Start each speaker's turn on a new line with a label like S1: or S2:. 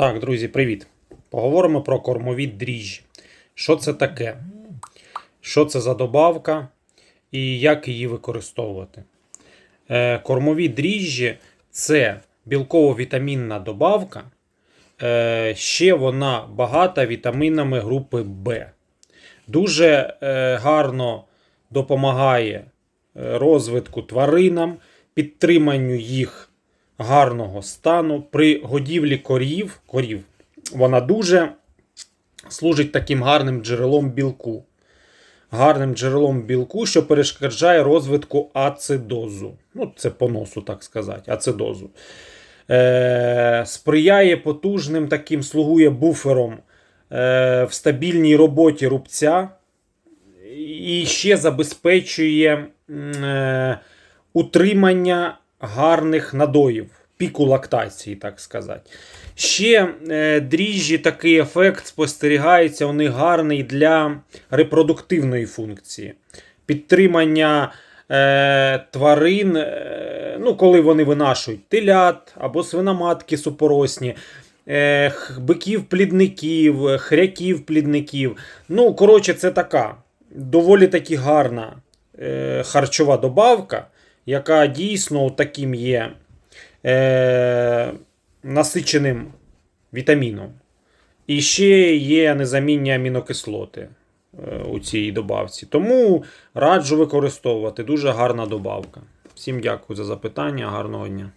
S1: Так, друзі, привіт. Поговоримо про кормові дріжджі. Що це таке? Що це за добавка і як її використовувати? Е, кормові дріжджі це білково-вітамінна добавка. Е, ще вона багата вітамінами групи Б. Дуже е, гарно допомагає е, розвитку тваринам, підтриманню їх гарного стану. При годівлі корів, корів вона дуже служить таким гарним джерелом білку. Гарним джерелом білку, що перешкоджає розвитку ацидозу. Ну, це по носу, так сказати, ацидозу. Е, сприяє потужним таким, слугує буфером е, в стабільній роботі рубця і ще забезпечує е, утримання гарних надоїв, піку лактації, так сказати. Ще е, дріжджі такий ефект спостерігається них гарний для репродуктивної функції. Підтримання е, тварин, е, ну, коли вони винашують телят або свиноматки супоросні. е, Биків-плідників, е, хряків-плідників. Ну, коротше, це така доволі таки гарна е, харчова добавка, яка дійсно таким є е, насиченим вітаміном. І ще є незамінні амінокислоти е, у цій добавці. Тому раджу використовувати. Дуже гарна добавка. Всім дякую за запитання, гарного дня.